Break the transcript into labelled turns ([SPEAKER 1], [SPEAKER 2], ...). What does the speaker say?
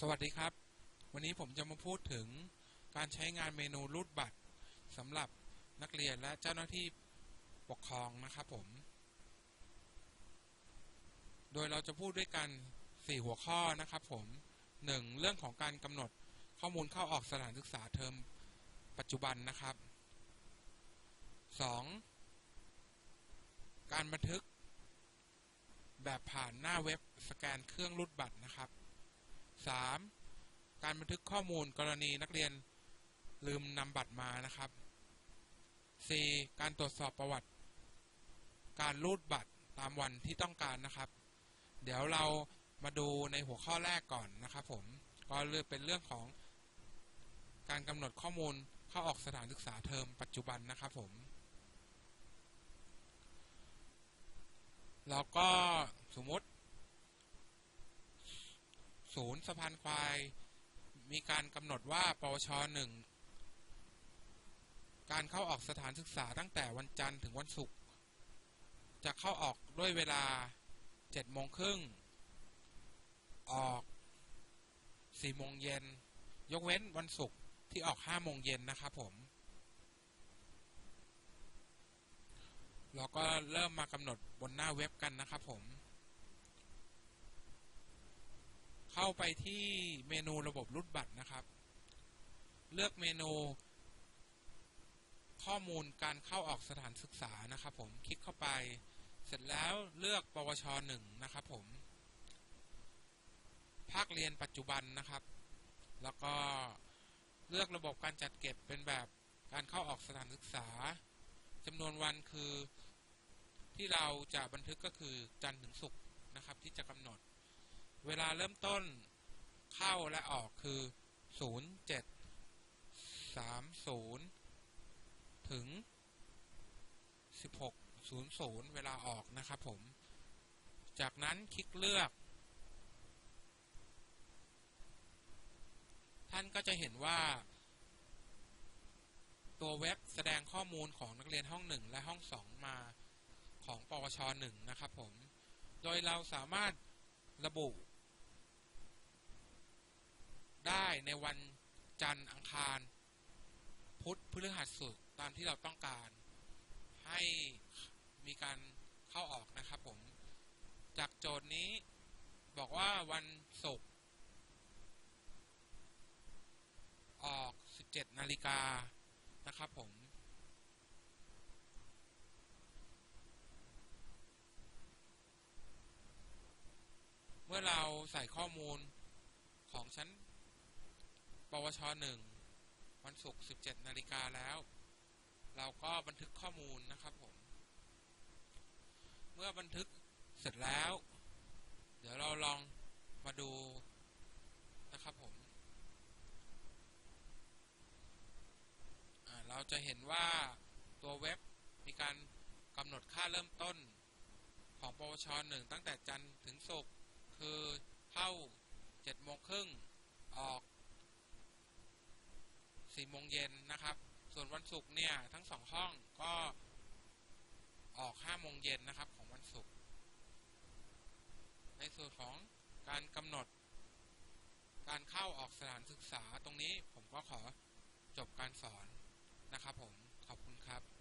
[SPEAKER 1] สวัสดีครับ วันนี้ผมจะมาพูดถึงการใช้งานเมนูรูดบัตรสำหรับนักเรียนและเจ้าหน้าที่ปกครองนะครับผม โดยเราจะพูดด้วยกัน 4 หัวข้อนะครับผม 1. เรื่องของการกำหนดข้อมูลเข้าออกสถานศึกษาเทอมปัจจุบันนะครับ 2. การบันทึกแบบผ่านหน้าเว็บสแกนเครื่องรูดบัตรนะครับ 3. การบันทึกข้อมูลกรณีนักเรียนลืมนำบัตรมานะครับ 4. การตรวจสอบประวัติ การรูดบัตรตามวันที่ต้องการนะครับ เดี๋ยวเรามาดูในหัวข้อแรกก่อนนะครับผมก็เลือกเป็นเรื่องของการกำหนดข้อมูลเข้าออกสถานศึกษาเทอมปัจจุบันนะครับผมแล้วก็สมมติ ศูนย์สะพานควาย มีการกำหนดว่าปวชหนึ่งการเข้าออกสถานศึกษาตั้งแต่วันจันทร์ถึงวันศุกร์จะเข้าออกด้วยเวลา7โมงครึ่งออก4โมงเย็นยกเว้นวันศุกร์ที่ออก5โมงเย็นนะครับผมเราก็เริ่มมากำหนดบนหน้าเว็บกันนะครับผม เข้าไปที่เมนูระบบรูดบัตรนะครับ เลือกเมนูข้อมูลการเข้าออกสถานศึกษานะครับ ผมคลิกเข้าไป เสร็จแล้วเลือกปวชหนึ่งนะครับผม ภาคเรียนปัจจุบันนะครับ แล้วก็เลือกระบบการจัดเก็บเป็นแบบการเข้าออกสถานศึกษาจำนวนวันคือที่เราจะบันทึกก็คือจันทร์ถึงศุกร์นะครับที่จะกำหนด เวลาเริ่มต้นเข้าและออกคือ 0 7 3 0 ถึง 16 00 เวลาออกนะครับผม จากนั้นคลิกเลือก ท่านก็จะเห็นว่า ตัวเว็บแสดงข้อมูลของนักเรียนห้อง 1 และห้อง 2 มาของปวช 1 นะครับผม โดยเราสามารถระบุ ได้ในวันจันทร์อังคาร พุธพฤหัสศุกร์ตามที่เราต้องการ ให้มีการเข้าออกนะครับผม จากโจทย์นี้บอกว่าวันศุกร์ออก 17 นาฬิกานะครับผม เมื่อเราใส่ข้อมูลของชั้น วชหนึ่งวันศุกร์17 นาฬิกาแล้ว เราก็บันทึกข้อมูลนะครับผม เมื่อบันทึกเสร็จแล้ว เดี๋ยวเราลองมาดูนะครับผมเราจะเห็นว่าตัวเว็บมีการกำหนดค่าเริ่มต้นของปวชหนึ่งตั้งแต่จันทร์ถึงศุกร์คือเข้า7โมงครึ่งออก 4โมงเย็นนะครับ ส่วนวันศุกร์เนี่ยทั้งสองห้องก็ออก5โมงเย็นนะครับของวันศุกร์ในส่วนของการกำหนด การเข้าออกสถานศึกษาตรงนี้ผมก็ขอจบการสอนนะครับผมขอบคุณครับ